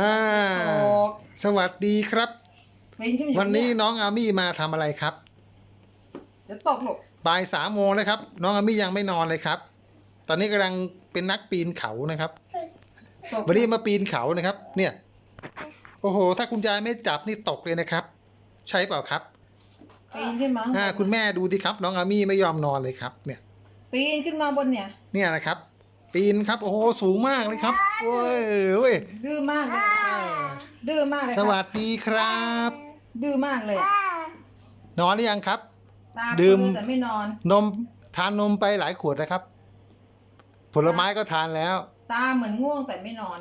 อ่าออกสวัสดีครับปีนขึ้นมาอยู่วันนี้เยน้องอามี่มาทำอะไรครับเดี๋ยวตกลูกบ่ายสามโมงแล้วครับ น้องอามี่ยังไม่นอนเลยครับ ตอนนี้กำลังเป็นนักปีนเขานะครับตกวันนี้มาปีนเขานะครับ เนี่ย โอ้โห ถ้าคุณยายไม่จับนี่ตกเลยนะครับ ใช่เปล่าครับ ปีนขึ้นมาอ่าคุณแม่ดูดิครับ น้องอามี่ไม่ยอมนอนเลยครับ เนี่ย ปีนขึ้นมาบนเนี่ย เนี่ยนะครับ ปีนครับ โอ้โห สูงมากเลยครับโอ้ยเว้ยดื้อมากเลยเออดื้อมากเลยสวัสดีครับ ดื้อมากเลยอะนอนหรือยังครับ ตาดื่ดื่มมแต่ไม่นอน นมทานนมไปหลายขวดนะครับ ผลไม้ก็ทานแล้ว ตาเหมือนง่วงแต่ไม่นอน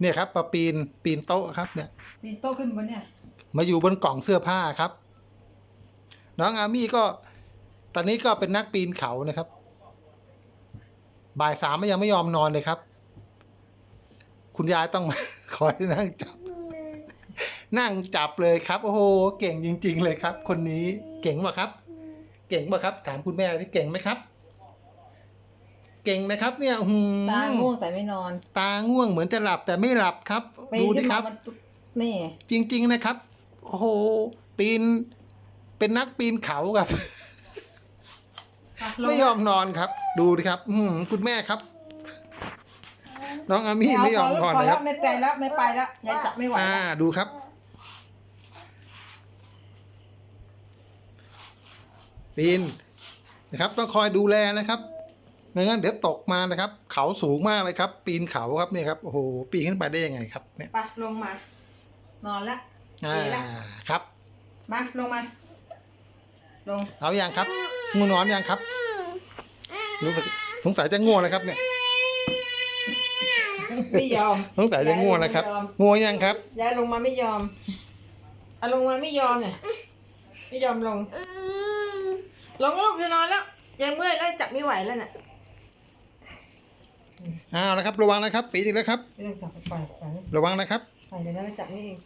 เนี่ยครับมาปีนปีนโต๊ะครับเนี่ย ปีนโต๊ะขึ้นบนเนี่ย มาอยู่บนกล่องเสื้อผ้าครับ น้องอามี่ก็ ตอนนี้ก็เป็นนักปีนเขานะครับ บ่ายสามยังไม่ยอมนอนเลยครับ คุณยายต้องมาคอยนั่งจับ นั่งจับเลยครับ โอ้โห เก่งจริง ๆ เลยครับ คนนี้เก่งป่ะครับ เก่งป่ะครับ ถามคุณแม่ที่เก่งไหมครับ เก่งนะครับ เนี่ยอื้อหือตาง่วงแต่ไม่นอน ตาง่วงเหมือนจะหลับแต่ไม่หลับครับปีนดูดิขึ้นคมารับมันตุ๊บนี่ จริง ๆ นะครับ โอ้โห ปีน เป็นนักปีนเขาครับอะ ลงไม่ยอมนอนครับ ดูดิครับ อืมคุณแม่ครับ น้องอามี่ไม่ยอมนอนพเลยแล้ควรับไม่ไปแล้วไม่ไปแล้วยายจับไม่ไหวอ่า แล้วดูครับ ปีนนะครับ ต้องคอยดูแลนะครับไม่งั้นเดี๋ยวตกมานะครับ เขาสูงมากเลยครับ ปีนเขาครับเนี่ยครับโอ้โหปีนขึ้นไปได้ยังไงครับเนี่ยไปลงมา นอนละอ่าดีละครับ มาลงมา ลงเอาอย่างครับง่วงนอนยังครับ รู้สึกสงสัยจะง่วงนะครับเนี่ยไม่ยอมสงสัยจะง่วงนะครับไม่ยอมง่วงยังครับยายลงมาไม่ยอมอะลงมาไม่ยอมเนี่ยไม่ยอมลงลงลูกจะนอนแล้วยายเมื่อยแล้วจับไม่ไหวแล้วน่ะอ้าวนะครับ ระวังนะครับปีนอีกแล้วครับไม่ต้องจับไปไประวังนะครับไปเดี๋ยวนะไปจับนี่เอง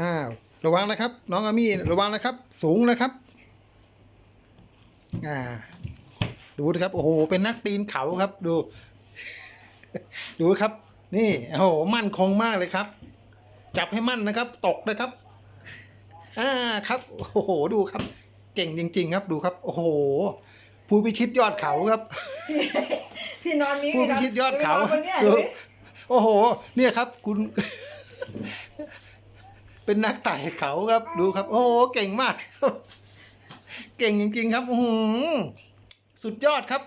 อ้าวระวังนะครับ น้องอามี่ระวังนะครับ สูงนะครับ อ่า ดูนะครับ โอ้โห เป็นนักปีนเขาครับ ดู ดูครับ นี่ โอ้โห มั่นคงมากเลยครับ จับให้มั่นนะครับ ตกนะครับ อ่า ครับ โอ้โห ดูครับ เก่งจริง ๆ ครับ ดูครับ โอ้โห ผู้พิชิตยอดเขาครับ ที่นอนนี้ผู้พิชิตยอดเขาไปนนบนเนี่ยดูดูดิโอ้โห เนี่ยครับ คุณ เป็นนักไต่เขาครับ ดูครับ โอ้โห เก่งมากครับเก่งจริง ๆ ครับ อื้อหือ สุดยอดครับ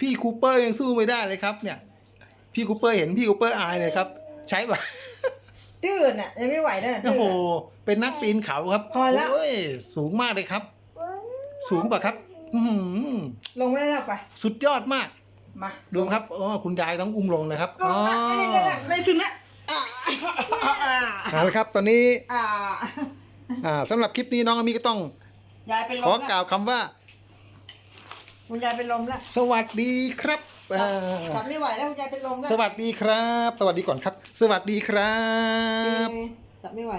พี่คูเปอร์ยังสู้ไม่ได้เลยครับเนี่ย พี่คูเปอร์เห็นพี่คูเปอร์อายเลยครับ ใช้ปะจืดน่ะยังไม่ไหวแล้วน่ะโอ้จืดโหอะ เป็นนักปีนเขาครับพอแล้วโอ้ยสูงมากเลยครับ สูงปะครับ อื้อหือลงได้แล้วไปสุดยอดมาก มาดูครับอ๋อคุณยายต้องอุ้มลงนะครับลอ๋องละไม่ได้ละไม่ขึ้นละอ่าอ่าเอาละครับ ตอนนี้อ่าอ่าสำหรับคลิปนี้น้องอามีก็ต้อง ยายเป็นลขอมกละล่าวคำว่า คุณยายเป็นลมละสวัสดีครับอ่าจับไม่ไหวแล้วคุณยายเป็นลมละสวัสดีครับ สวัสดีก่อนครับ สวัสดีครับ จับไม่ไหว